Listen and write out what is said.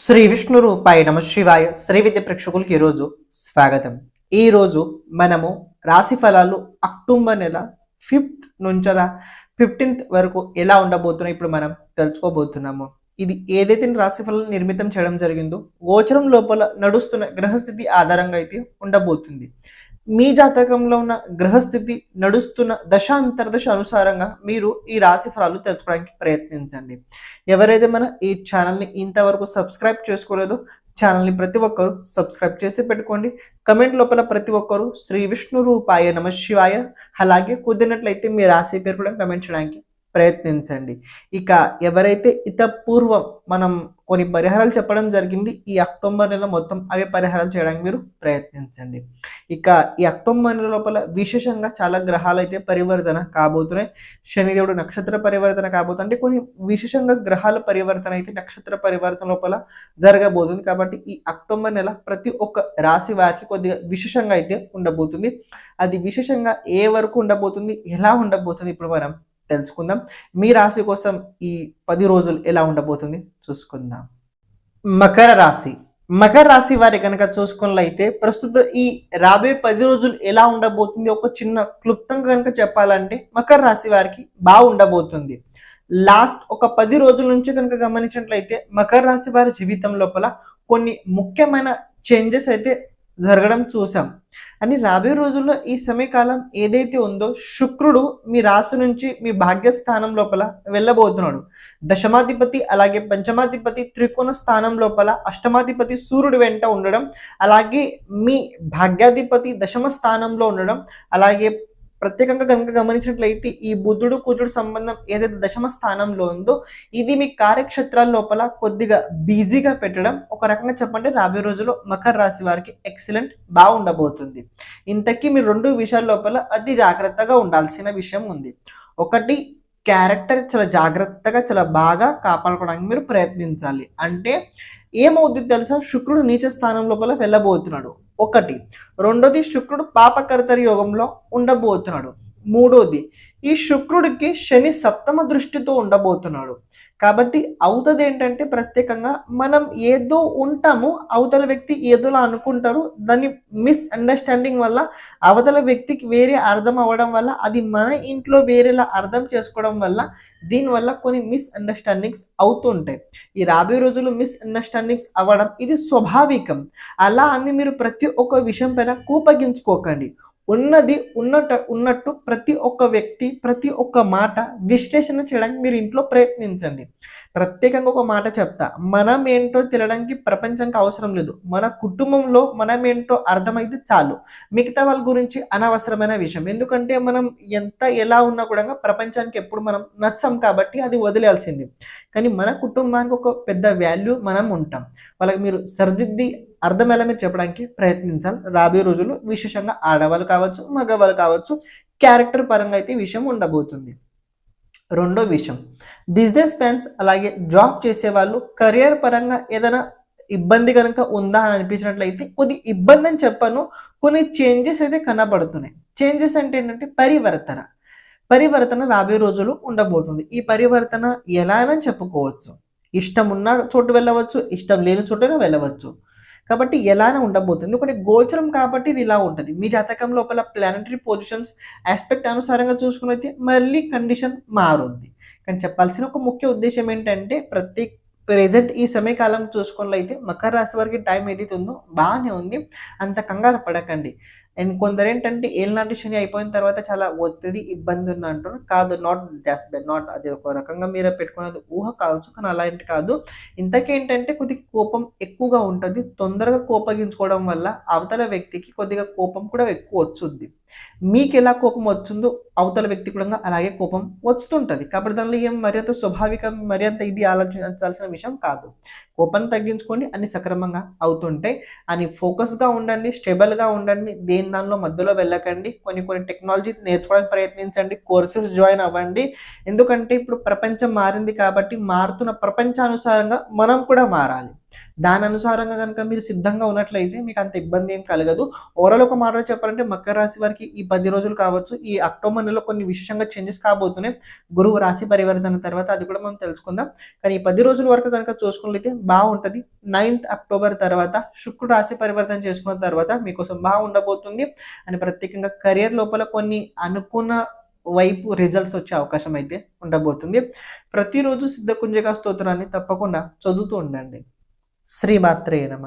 శ్రీ విష్ణు రూపాయ నమ శివాయ శ్రీ విద్య ప్రేక్షకులకి ఈరోజు స్వాగతం. ఈరోజు మనము రాశి ఫలాలు అక్టోబర్ నెల ఫిఫ్త్ నుంచల ఫిఫ్టీన్త్ వరకు ఎలా ఉండబోతున్నాయి ఇప్పుడు మనం తెలుసుకోబోతున్నాము. ఇది ఏదైతే రాశి ఫలాలు నిర్మితం చేయడం జరిగిందో గోచరం లోపల నడుస్తున్న గ్రహస్థితి ఆధారంగా అయితే ఉండబోతుంది. మీ జాతకంలో ఉన్న గ్రహస్థితి నడుస్తున్న దశ అంతర్దశ అనుసారంగా మీరు ఈ రాశి ఫలాలు తెలుసుకోవడానికి ప్రయత్నించండి. ఎవరైతే మన ఈ ఛానల్ని ఇంతవరకు సబ్స్క్రైబ్ చేసుకోలేదో ఛానల్ని ప్రతి ఒక్కరు సబ్స్క్రైబ్ చేసి పెట్టుకోండి. కమెంట్ లోపల ప్రతి ఒక్కరు శ్రీ విష్ణు రూపాయ నమ శివాయ. అలాగే కుదిరినట్లయితే మీ రాశి పేరు కూడా కమెంట్ చేయడానికి ప్రయత్నించండి. ఇక ఎవరైతే ఇతపూర్వం మనం కొన్ని పరిహారాలు చెప్పడం జరిగింది ఈ అక్టోబర్ నెల మొత్తం అవే పరిహారాలు చేయడానికి మీరు ప్రయత్నించండి. ఇక ఈ అక్టోబర్ నెల లోపల విశేషంగా చాలా గ్రహాలు అయితే పరివర్తన కాబోతున్నాయి. శనిదేవుడు నక్షత్ర పరివర్తన కాబోతుంది. అంటే కొన్ని విశేషంగా గ్రహాల పరివర్తన అయితే నక్షత్ర పరివర్తన లోపల జరగబోతుంది. కాబట్టి ఈ అక్టోబర్ నెల ప్రతి ఒక్క రాశి వారికి కొద్దిగా విశేషంగా అయితే ఉండబోతుంది. అది విశేషంగా ఏ వరకు ఉండబోతుంది ఎలా ఉండబోతుంది ఇప్పుడు మనం తెలుసుకుందాం. మీ రాశి కోసం ఈ పది రోజులు ఎలా ఉండబోతుంది చూసుకుందాం. మకర రాశి. మకర రాశి వారి కనుక చూసుకున్నట్లయితే ప్రస్తుతం ఈ రాబోయే పది రోజులు ఎలా ఉండబోతుంది? ఒక చిన్న క్లుప్తంగా కనుక చెప్పాలంటే మకర రాశి వారికి బాగా ఉండబోతుంది. లాస్ట్ ఒక పది రోజుల నుంచి కనుక గమనించినట్లయితే మకర రాశి వారి జీవితం లోపల కొన్ని ముఖ్యమైన చేంజెస్ అయితే జరగడం చూసాం అని రాబోయే రోజుల్లో ఈ సమయకాలం ఏదైతే ఉందో శుక్రుడు మీ రాశి నుంచి మీ భాగ్యస్థానం లోపల వెళ్ళబోతున్నాడు. దశమాధిపతి అలాగే పంచమాధిపతి త్రికోణ స్థానం లోపల అష్టమాధిపతి సూర్యుడు వెంట ఉండడం అలాగే మీ భాగ్యాధిపతి దశమ స్థానంలో ఉండడం అలాగే ప్రత్యేకంగా కనుక గమనించినట్లయితే ఈ బుద్ధుడు కుజుడు సంబంధం ఏదైతే దశమ స్థానంలో ఉందో ఇది మీ కార్యక్షేత్రాల లోపల కొద్దిగా బిజీగా పెట్టడం. ఒక రకంగా చెప్పండి రాబోయే రోజుల్లో మకర రాశి వారికి ఎక్సలెంట్ బాగుండబోతుంది. ఇంతకీ మీరు రెండు విషయాల లోపల అతి జాగ్రత్తగా ఉండాల్సిన విషయం ఉంది. ఒకటి క్యారెక్టర్ చాలా జాగ్రత్తగా చాలా బాగా కాపాడుకోవడానికి మీరు ప్రయత్నించాలి. అంటే ఏమవుద్ది తెలుసా? శుక్రుడు నీచ స్థానం లోపల వెళ్ళబోతున్నాడు. ఒకటి. రెండోది శుక్రుడు పాపకర్తరి యోగంలో ఉండబోతున్నాడు. మూడోది ఈ శుక్రుడికి శని సప్తమ దృష్టితో ఉండబోతున్నాడు. కాబట్టి అవుతుంది ఏంటంటే ప్రత్యేకంగా మనం ఏదో ఉంటాము అవతల వ్యక్తి ఏదోలా అనుకుంటారు దాన్ని మిస్ అండర్స్టాండింగ్ వల్ల అవతల వ్యక్తికి వేరే అర్థం అవ్వడం వల్ల అది మన ఇంట్లో వేరేలా అర్థం చేసుకోవడం వల్ల దీనివల్ల కొన్ని మిస్ అండర్స్టాండింగ్స్ అవుతుంటాయి. ఈ రాబోయే రోజులు మిస్ అండర్స్టాండింగ్స్ అవ్వడం ఇది స్వాభావికం. అలా అని మీరు ప్రతి ఒక్క విషయం పైన కూపగించుకోకండి. ఉన్నది ఉన్నట్టు ఉన్నట్టు ప్రతి ఒక్క వ్యక్తి ప్రతి ఒక్క మాట విశ్లేషణ చేయడానికి మీరు ఇంట్లో ప్రయత్నించండి. ప్రత్యేకంగా ఒక మాట చెప్తా. మనం ఏంటో తెలియడానికి ప్రపంచానికి అవసరం లేదు. మన కుటుంబంలో మనం ఏంటో అర్థమైతే చాలు. మిగతా వాళ్ళ గురించి అనవసరమైన విషయం. ఎందుకంటే మనం ఎంత ఎలా ఉన్నా కూడా ప్రపంచానికి ఎప్పుడు మనం నచ్చం కాబట్టి అది వదిలేయాల్సింది. కానీ మన కుటుంబానికి ఒక పెద్ద వాల్యూ మనం ఉంటాం. వాళ్ళకి మీరు సరిదిద్ది అర్థమయ్యేలా మీరు చెప్పడానికి ప్రయత్నించాలి. రాబోయే రోజుల్లో విశేషంగా ఆడవాళ్ళు కావచ్చు మగవాళ్ళు కావచ్చు క్యారెక్టర్ పరంగా అయితే విషయం ఉండబోతుంది. రెండో విషయం. బిజినెస్ మ్యాన్స్ అలాగే జాబ్ చేసే వాళ్ళు కెరియర్ పరంగా ఏదైనా ఇబ్బంది కనుక ఉందా అని అనిపించినట్లయితే కొద్ది ఇబ్బంది అని చెప్పను. కొన్ని చేంజెస్ అయితే కనబడుతున్నాయి. చేంజెస్ అంటే ఏంటంటే పరివర్తన. పరివర్తన రాబోయే రోజులు ఉండబోతుంది. ఈ పరివర్తన ఎలా అని చెప్పుకోవచ్చు. ఇష్టం ఉన్న చోటు వెళ్ళవచ్చు ఇష్టం లేని చోటైనా వెళ్ళవచ్చు. కాబట్టి ఎలానే ఉండబోతుంది. ఎందుకంటే గోచరం కాబట్టి ఇది ఇలా ఉంటుంది. మీ జాతకం లోపల ప్లానటరీ పొజిషన్స్ ఆస్పెక్ట్ అనుసారంగా చూసుకున్నైతే మళ్ళీ కండిషన్ మారుద్ది. కానీ చెప్పాల్సిన ఒక ముఖ్య ఉద్దేశం ఏంటంటే ప్రతి ప్రెజెంట్ ఈ సమయకాలం చూసుకున్నట్లయితే మకర రాశి వారికి టైం ఏదైతే ఉందో బాగానే ఉంది. అంత కంగారు పడకండి. అండ్ కొందరు ఏంటంటే ఏళ్ళనాటి శని అయిపోయిన తర్వాత చాలా ఒత్తిడి ఇబ్బంది ఉంది అంటారు కాదు నాట్ జస్ట్ దట్ నాట్ అది ఒక రకంగా మీరు పెట్టుకున్నది ఊహ కావచ్చు కానీ అలాంటి కాదు. ఇంతకేంటంటే కొద్ది కోపం ఎక్కువగా ఉంటుంది. తొందరగా కోపగించుకోవడం వల్ల అవతల వ్యక్తికి కొద్దిగా కోపం కూడా ఎక్కువ వచ్చుద్ది. మీకు ఎలా కోపం వచ్చిందో అవతల వ్యక్తి కూడా అలాగే కోపం వస్తుంటుంది. కాబట్టి దానిలో ఏం మరింత స్వాభావిక మరింత ఇది ఆలోచించాల్సిన విషయం కాదు. కోపాన్ని తగ్గించుకోండి అన్ని సక్రమంగా అవుతుంటాయి అని ఫోకస్గా ఉండండి స్టేబుల్గా ఉండండి దేని దానిలో మధ్యలో వెళ్ళకండి కొన్ని కొన్ని టెక్నాలజీ నేర్చుకోవడానికి ప్రయత్నించండి కోర్సెస్ జాయిన్ అవ్వండి. ఎందుకంటే ఇప్పుడు ప్రపంచం మారింది కాబట్టి మారుతున్న ప్రపంచానుసారంగా మనం కూడా మారాలి. దాని అనుసారంగా కనుక మీరు సిద్ధంగా ఉన్నట్లయితే మీకు అంత ఇబ్బంది ఏం కలగదు. ఓవరాల్ ఒక మాట చెప్పాలంటే మకర రాశి వారికి ఈ పది రోజులు కావచ్చు ఈ అక్టోబర్ నెలలో కొన్ని విశేషంగా చేంజెస్ కాబోతున్నాయి. గురువు రాశి పరివర్తన తర్వాత అది కూడా మనం తెలుసుకుందాం. కానీ ఈ పది రోజుల వరకు కనుక చూసుకున్నట్లయితే బాగుంటుంది. నైన్త్ అక్టోబర్ తర్వాత శుక్రుడు రాశి పరివర్తన చేసుకున్న తర్వాత మీకోసం బాగా ఉండబోతుంది అని ప్రత్యేకంగా కెరియర్ లోపల కొన్ని అనుకున్న వైపు రిజల్ట్స్ వచ్చే అవకాశం అయితే ఉండబోతుంది. ప్రతిరోజు సిద్ధ కుంజగా స్తోత్రాన్ని తప్పకుండా చదువుతూ ఉండండి. శ్రీమాత్రే నమ.